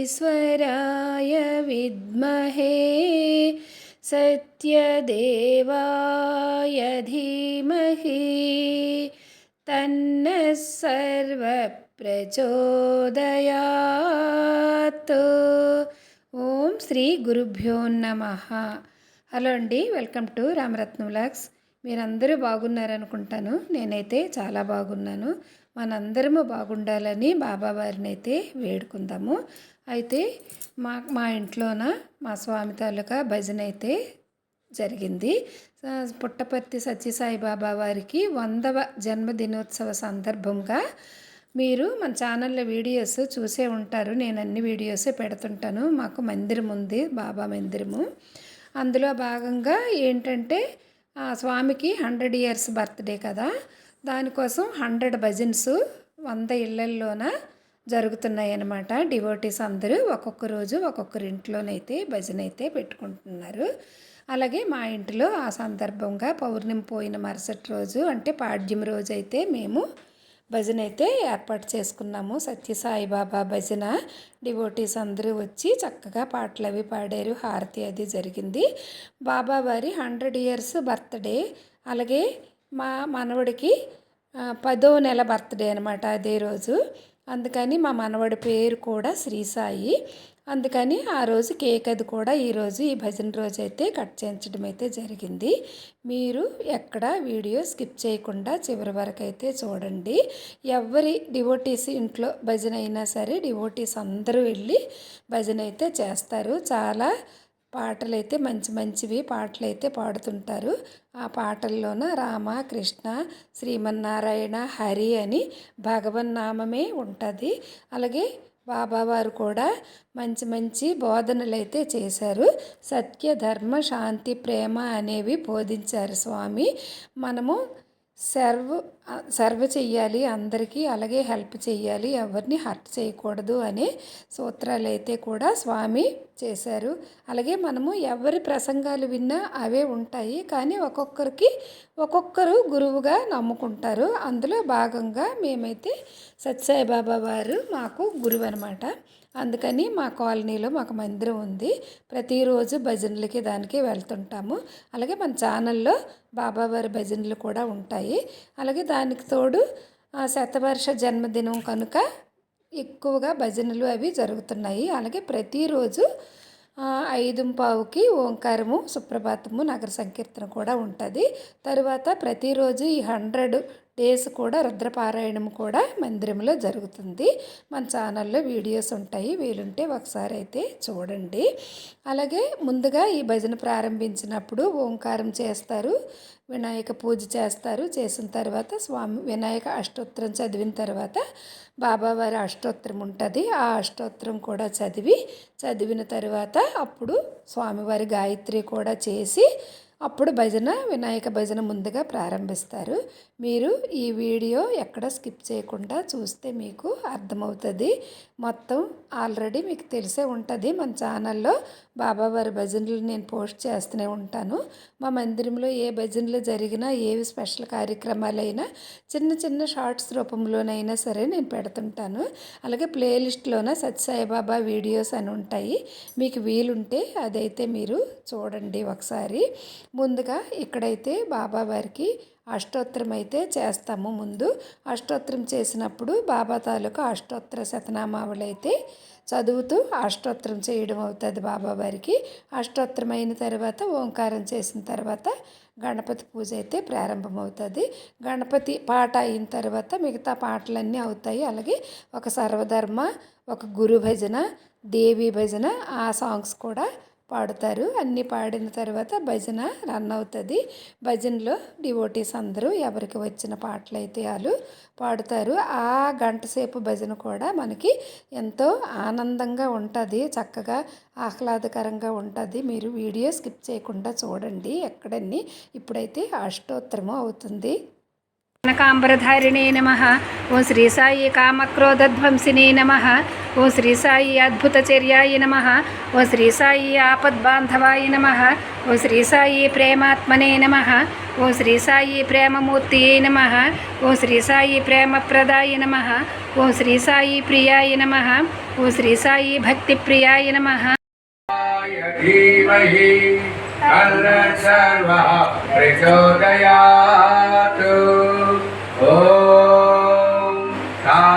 साईश्वराय विद्महे सत्यदेवाय धीमहि तन्नः सर्वप्रचोदयात् ఓం శ్రీ గురుభ్యో నమ హలో అండి వెల్కమ్ టు రామరత్న వ్లాగ్స్ మీరందరూ బాగున్నారనుకుంటాను. నేనైతే చాలా బాగున్నాను. మనందరము బాగుండాలని బాబావారిని అయితే వేడుకుందాము. అయితే మా మా ఇంట్లోన మా స్వామి తాలూకా భజన అయితే జరిగింది పుట్టపర్తి సత్యసాయి బాబా వారికి వందవ జన్మదినోత్సవ సందర్భంగా మీరు మన ఛానల్లో వీడియోస్ చూసే ఉంటారు. నేను అన్ని వీడియోస్ పెడుతుంటాను. మాకు మందిరం ఉంది బాబా మందిరము. అందులో భాగంగా ఏంటంటే స్వామికి హండ్రెడ్ ఇయర్స్ బర్త్డే కదా. దానికోసం హండ్రెడ్ భజన్స్ వంద ఇళ్ళల్లోన జరుగుతున్నాయి అన్నమాట డివోటీస్ అందరూ ఒక్కొక్క రోజు ఒక్కొక్కరి ఇంట్లోనైతే భజన అయితే పెట్టుకుంటున్నారు. అలాగే మా ఇంటిలో ఆ సందర్భంగా పౌర్ణమి పోయిన మరుసటి రోజు అంటే పాడ్యం రోజు అయితే మేము భజన అయితే ఏర్పాటు చేసుకున్నాము. సత్యసాయిబాబా భజన. డివోటీస్ అందరూ వచ్చి చక్కగా పాటలు అవి పాడారు. హారతి అది జరిగింది. బాబా వారి హండ్రెడ్ ఇయర్స్ బర్త్డే. అలాగే మా మనవడికి పదో నెల బర్త్డే అనమాట అదే రోజు. అందుకని మా మనవడి పేరు కూడా శ్రీసాయి అందుకని ఆ రోజు కేక్ అది కూడా ఈరోజు ఈ భజన రోజు అయితే కట్ చేయించడం అయితే జరిగింది. మీరు ఎక్కడ వీడియో స్కిప్ చేయకుండా చివరి వరకు అయితే చూడండి. ఎవరి డివోటీస్ ఇంట్లో భజన అయినా సరే డివోటీస్ అందరూ వెళ్ళి భజన అయితే చేస్తారు. చాలా పాటలు అయితే మంచి మంచివి పాటలు అయితే పాడుతుంటారు. ఆ పాటల్లోన రామ కృష్ణ శ్రీమన్నారాయణ హరి అని భగవన్ నామమే ఉంటుంది. అలాగే బాబావారు కూడా మంచి మంచి బోధనలు అయితే చేశారు. సత్య ధర్మ శాంతి ప్రేమ అనేవి బోధించారు స్వామి. మనము సర్వ్ సర్వ్ చెయ్యాలి అందరికీ అలాగే హెల్ప్ చేయాలి ఎవరిని హర్ట్ చేయకూడదు అనే సూత్రాలు అయితే కూడా స్వామి చేశారు. అలాగే మనము ఎవరి ప్రసంగాలు విన్నా అవే ఉంటాయి. కానీ ఒక్కొక్కరికి ఒక్కొక్కరు గురువుగా నమ్ముకుంటారు. అందులో భాగంగా మేమైతే సత్యసాయిబాబా వారు మాకు గురువు అనమాట అందుకని మా కాలనీలో మాకు మందిరం ఉంది. ప్రతిరోజు భజనలకి దానికి వెళ్తుంటాము. అలాగే మన ఛానల్లో బాబావారి భజనలు కూడా ఉంటాయి. అలాగే దానికి తోడు శతవర్ష జన్మదినం కనుక ఎక్కువగా భజనలు అవి జరుగుతున్నాయి. అలాగే ప్రతిరోజు ఐదు పావుకి ఓంకారము సుప్రభాతము నగర సంకీర్తన కూడా ఉంటుంది. తరువాత ప్రతిరోజు ఈ హండ్రెడ్ డేస్ కూడా రుద్రపారాయణం కూడా మందిరంలో జరుగుతుంది. మన ఛానల్లో వీడియోస్ ఉంటాయి. వీలుంటే ఒకసారి అయితే చూడండి. అలాగే ముందుగా ఈ భజన ప్రారంభించినప్పుడు ఓంకారం చేస్తారు. వినాయక పూజ చేస్తారు. చేసిన తర్వాత స్వామి వినాయక అష్టోత్తరం చదివిన తర్వాత బాబావారి అష్టోత్తరం ఉంటుంది. ఆ అష్టోత్తరం కూడా చదివి చదివిన తర్వాత అప్పుడు స్వామివారి గాయత్రి కూడా చేసి అప్పుడు భజన వినాయక భజన ముందుగా ప్రారంభిస్తారు. మీరు ఈ వీడియో ఎక్కడ స్కిప్ చేయకుండా చూస్తే మీకు అర్థమవుతుంది. మొత్తం ఆల్రెడీ మీకు తెలిసే ఉంటుంది. మన ఛానల్లో బాబావారి భజనలు నేను పోస్ట్ చేస్తూనే ఉంటాను. మా మందిరంలో ఏ భజనలు జరిగినా ఏవి స్పెషల్ కార్యక్రమాలైనా చిన్న చిన్న షార్ట్స్ రూపంలోనైనా సరే నేను పెడుతుంటాను. అలాగే ప్లేలిస్ట్లోన సత్యసాయిబాబా వీడియోస్ అని ఉంటాయి. మీకు వీలుంటే అదైతే మీరు చూడండి ఒకసారి. ముందుగా ఇక్కడైతే బాబావారికి అష్టోత్తరం అయితే చేస్తాము ముందు. అష్టోత్తరం చేసినప్పుడు బాబా తాలూకా అష్టోత్తర శతనామావళి అయితే చదువుతూ అష్టోత్తరం చేయడం అవుతుంది బాబావారికి అష్టోత్తరం అయిన తర్వాత ఓంకారం చేసిన తర్వాత గణపతి పూజ అయితే ప్రారంభమవుతుంది. గణపతి పాట అయిన తర్వాత మిగతా పాటలన్నీ అవుతాయి. అలాగే ఒక సర్వధర్మ ఒక గురు భజన దేవి భజన ఆ సాంగ్స్ కూడా పాడుతారు. అన్నీ పాడిన తర్వాత భజన రన్ అవుతుంది. భజనలో డివోటీస్ అందరూ ఎవరికి వచ్చిన పాటలు అయితే వాళ్ళు పాడుతారు. ఆ గంట సేపు భజన కూడా మనకి ఎంతో ఆనందంగా ఉంటుంది. చక్కగా ఆహ్లాదకరంగా ఉంటుంది. మీరు వీడియో స్కిప్ చేయకుండా చూడండి. ఎక్కడన్నీ? ఇప్పుడైతే అష్టోత్తరము అవుతుంది. కనకాంబరధారిణే నమ. ఓ శ్రీ సాయి కామక్రోధధ్వంసినే నమ. ఓ శ్రీ సాయి అద్భుతచర్యాయ నమ. ఓ శ్రీ సాయి ఆపద్బాంధవాయ నమ. ఓ శ్రీ సాయి ప్రేమాత్మనే నమ. ఓ శ్రీ సాయి ప్రేమమూర్తియే నమ. ఓ శ్రీ సాయి ప్రేమప్రదాయ నమ. ఓ శ్రీ ప్రియాయ నమ. ఓ శ్రీ సాయి భక్తిప్రియాయ నమ. ప్రచోదయాతు.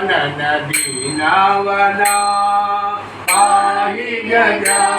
నదీ నావనా ఆయి గజా